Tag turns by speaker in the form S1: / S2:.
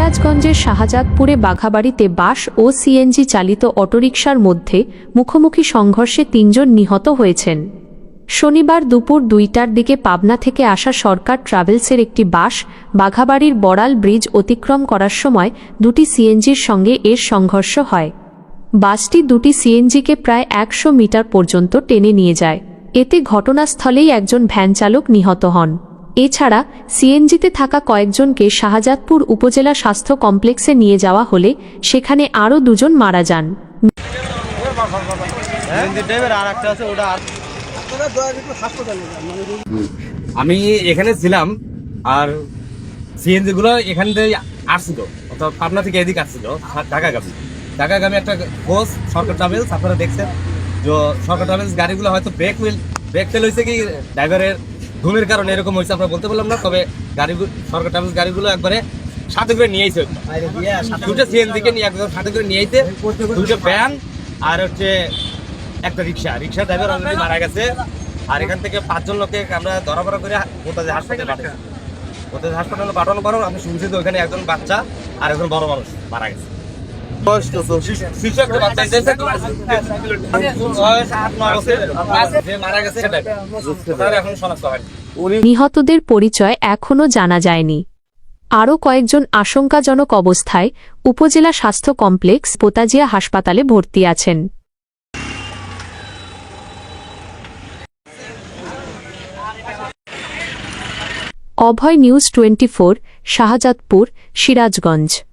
S1: সিরাজগঞ্জের শাহজাদপুরে বাঘাবাড়িতে বাস ও সিএনজি চালিত অটোরিকশার মধ্যে মুখোমুখি সংঘর্ষে তিনজন নিহত হয়েছেন। শনিবার দুপুর দুইটার দিকে পাবনা থেকে আসা সরকার ট্রাভেলসের একটি বাস বাঘাবাড়ির বড়াল ব্রিজ অতিক্রম করার সময় দুটি সিএনজির সঙ্গে এর সংঘর্ষ হয়। বাসটি দুটি সিএনজিকে প্রায় একশো মিটার পর্যন্ত টেনে নিয়ে যায়। এতে ঘটনাস্থলেই একজন ভ্যান চালক নিহত হন। এছাড়া সিএনজিতে থাকা কয়েকজনকে শাহজাদপুর উপজেলা স্বাস্থ্য কমপ্লেক্সে নিয়ে যাওয়া হলে সেখানে আরও দুজন মারা যান।
S2: আমি এখানে ছিলাম আর সিএনজি গুলো এখান থেকে আসছিল, অর্থাৎ পাবনা থেকে এদিকে আসছিল ঢাকাগামী। ঢাকাগামী একটা কোচ সরকার ট্রাভেলস, আপনারা দেখছেন। যে সরকার ট্রাভেলস গাড়িগুলো হয়তো ব্রেক হুইল ব্রেক ফেল হয়েছে কি? ড্রাইভারের ঘুমের কারণে এরকম হয়েছে আমরা বলতে পারলাম না তবে গাড়িগুলো সরকার ট্রাভেলস গাড়িগুলো একবারে সাথে করে নিয়ে আইছে। দুটো সিএনজি কে নিয়ে একদম সাথে করে নিয়ে আইতে দুটো ভ্যান আর হচ্ছে একটা রিক্সা। রিক্সা ড্রাইভার অলরেডি মারা গেছে। আর এখান থেকে পাঁচজন লোককে আমরা ধরা ধরা করে কোথায় হাসপাতালে পাঠাই। কোথায় হাসপাতালে পাঠানো পর আমি শুনছি তো ওখানে একজন বাচ্চা আর একজন বড় মানুষ মারা গেছে। যে মারা গেছে এখন শনাক্ত হয়নি।
S1: নিহতদের পরিচয় এখনও জানা যায়নি। আরও কয়েকজন আশঙ্কাজনক অবস্থায় উপজেলা স্বাস্থ্য কমপ্লেক্স পোতাজিয়া হাসপাতালে ভর্তি আছেন। Abhay news twenty Shahzadpur, Sirajganj.